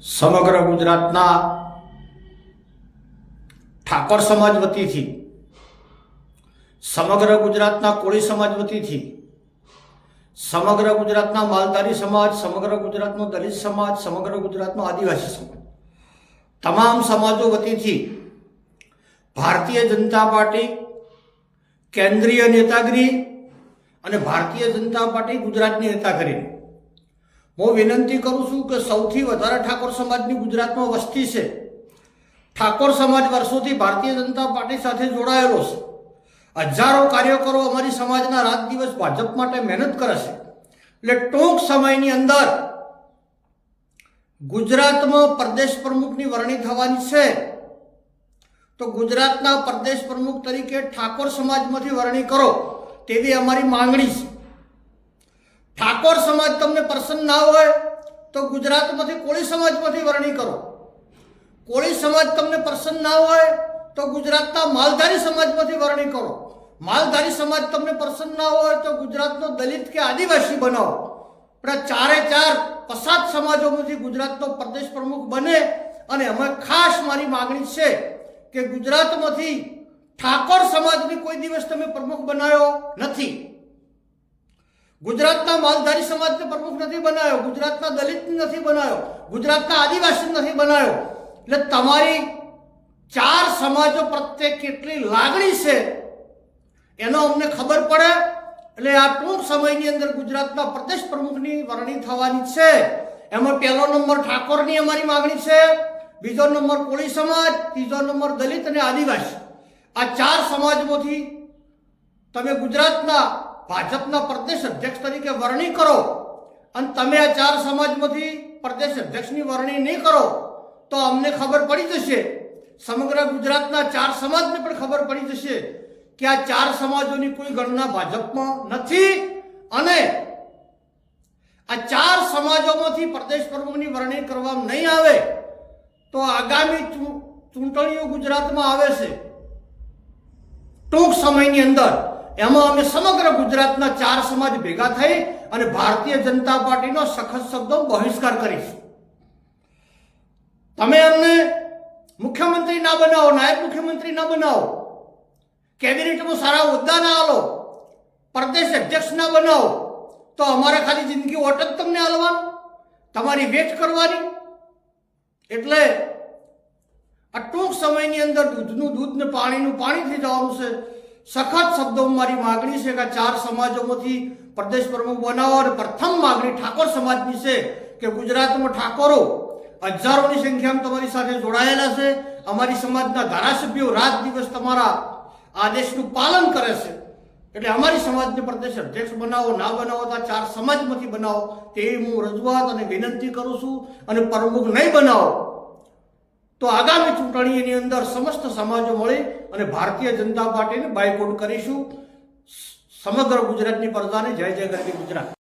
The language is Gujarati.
સમગ્ર ગુજરાતના ઠાકોર સમાજ વતીથી, સમગ્ર ગુજરાતના કોળી સમાજ વતીથી, સમગ્ર ગુજરાતના માલધારી સમાજ, સમગ્ર ગુજરાતનો દલિત સમાજ, સમગ્ર ગુજરાતનો આદિવાસી સમાજ. તમામ સમાજો વતીથી ભારતીય જનતા પાર્ટી, કેન્દ્રીય નેતાગીરી અને ભારતીય જનતા પાર્ટી ગુજરાતની નેતાગીરી હું વિનંતી કરું છું કે સૌથી વધારે ઠાકોર સમાજની ગુજરાતમાં વસ્તી છે. ઠાકોર સમાજ વર્ષોથી ભારતીય જનતા પાર્ટી સાથે જોડાયેલો છે. હજારો કાર્યકરો અમારી સમાજના રાત દિવસ ભાજપ માટે મહેનત કરે છે. એટલે ટૂંક સમયની અંદર ગુજરાતમાં પ્રદેશ પ્રમુખની વરણી થવાની છે. તો ગુજરાતના પ્રદેશ પ્રમુખ તરીકે ઠાકોર સમાજમાંથી વરણી કરો તેવી અમારી માંગણી છે. ઠાકોર સમાજ તમને પસંદ ના હોય, તો ગુજરાતમાંથી કોળી સમાજમાંથી વરણી કરો. કોળી સમાજ તમને પસંદ ના હોય, તો ગુજરાતના માલધારી સમાજમાંથી વરણી કરો. માલધારી સમાજ તમને પસંદ ના હોય, તો ગુજરાતનો દલિત કે આદિવાસી બનાવો. પણ ચારે ચાર પસાદ સમાજોમાંથી ગુજરાતનો પ્રદેશ પ્રમુખ બને, અને અમે ખાસ મારી માગણી છે કે ગુજરાતમાંથી ઠાકોર સમાજની કોઈ દિવસ તમે પ્રમુખ બનાવ્યો નથી. ગુજરાતના માલધારી સમાજને પ્રમુખ નથી બનાવ્યો ગુજરાતના દલિત નથી બનાવ્યો ગુજરાતના આદિવાસી નથી બનાવ્યો એટલે તમારી ચાર સમાજો પ્રત્યે કેટલી લાગણી છે, એનો અમને ખબર પડે. એટલે આ ટૂંક સમયની અંદર ગુજરાતના પ્રદેશ પ્રમુખની વરણી થવાની છે. એમાં પહેલો નંબર ઠાકોરની અમારી માગણી છે, બીજો નંબર કોળી સમાજ, ત્રીજો નંબર દલિત અને આદિવાસી. આ ચાર સમાજમાંથી તમે ગુજરાતના ભાજપના પ્રદેશ અધ્યક્ષ તરીકે વરણી કરો અને તમે આ ચાર સમાજમાંથી પ્રદેશ અધ્યક્ષની વરણી નહીં કરો, તો અમને ખબર પડી જશે. સમગ્ર ગુજરાતના ચાર સમાજને પણ ખબર પડી જશે કે આ ચાર સમાજોની કોઈ ગણના ભાજપમાં નથી અને આ ચાર સમાજોમાંથી પ્રદેશ પ્રમુખની વરણી કરવામાં નહીં આવે, તો આગામી ચૂંટણીઓ ગુજરાતમાં આવે છે. ટૂંક સમયની અંદર એમાં અમે સમગ્ર ગુજરાતના ચાર સમાજ ભેગા થઈ અને ભારતીય જનતા પાર્ટીનો સખત શબ્દો બહિષ્કાર કરીશું. તમે અમને મુખ્યમંત્રી ના બનાવો, નાયબ મુખ્યમંત્રી ના બનાવો, કેબિનેટમાં સારા હોદ્દા ના આલો, પ્રદેશ અધ્યક્ષ ના બનાવો, તો અમારે ખાલી જિંદગી ઓટ જ તમને આલવાનું, તમારી વેટ કરવાની. એટલે આ ટૂંક સમયની અંદર દૂધનું દૂધ ને પાણીનું પાણી થઈ જવાનું છે. સખત શબ્દોમાં મારી માગણી છે કે ચાર સમાજોમાંથી પ્રદેશ પ્રમુખ બનાવો અને પ્રથમ માગણી ઠાકોર સમાજની છે કે ગુજરાતમાં ઠાકોરો હજારોની સંખ્યામાં તમારી સાથે જોડાયેલા છે. અમારી સમાજના ધારાસભ્યો રાત દિવસ તમારા આદેશનું પાલન કરે છે. એટલે અમારી સમાજને પ્રદેશ અધ્યક્ષ બનાવો, ના બનાવો, તો ચાર સમાજમાંથી બનાવો. તેવી હું રજૂઆત અને વિનંતી કરું છું અને પ્રમુખ નહીં બનાવો. તો આગામી ચૂંટણી એની અંદર સમસ્ત સમાજો મળી અને ભારતીય જનતા પાર્ટીને બાયકોટ કરીશું. સમગ્ર ગુજરાતની પ્રજાને જય જય ગરવી ગુજરાત.